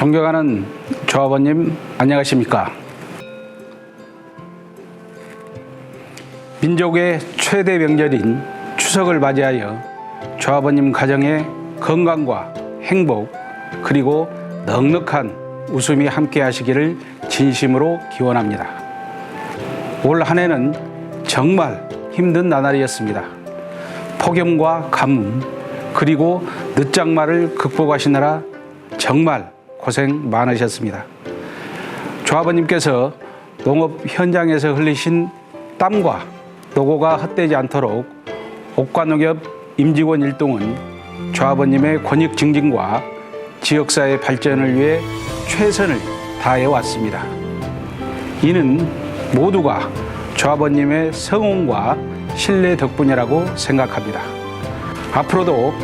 존경하는 조합원님 안녕하십니까? 민족의 최대 명절인 추석을 맞이하여 조합원님 가정의 건강과 행복 그리고 넉넉한 웃음이 함께 하시기를 진심으로 기원합니다. 올 한 해는 정말 힘든 나날이었습니다. 폭염과 가뭄 그리고 늦장마를 극복하시느라 정말 고생 많으셨습니다. 조합원님께서 농업 현장에서 흘리신 땀과 노고가 헛되지 않도록 옥과농협 임직원 일동은 조합원님의 권익 증진과 지역사회 발전을 위해 최선을 다해 왔습니다. 이는 모두가 조합원님의 성원과 신뢰 덕분이라고 생각합니다. 앞으로도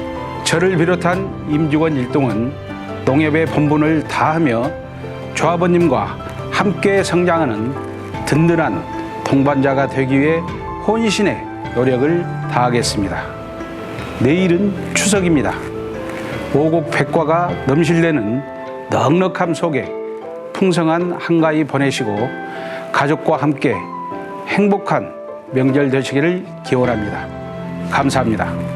저를 비롯한 임직원 일동은 농협의 본분을 다하며 조합원님과 함께 성장하는 든든한 동반자가 되기 위해 혼신의 노력을 다하겠습니다. 내일은 추석입니다. 오곡 백과가 넘실대는 넉넉함 속에 풍성한 한가위 보내시고 가족과 함께 행복한 명절 되시기를 기원합니다. 감사합니다.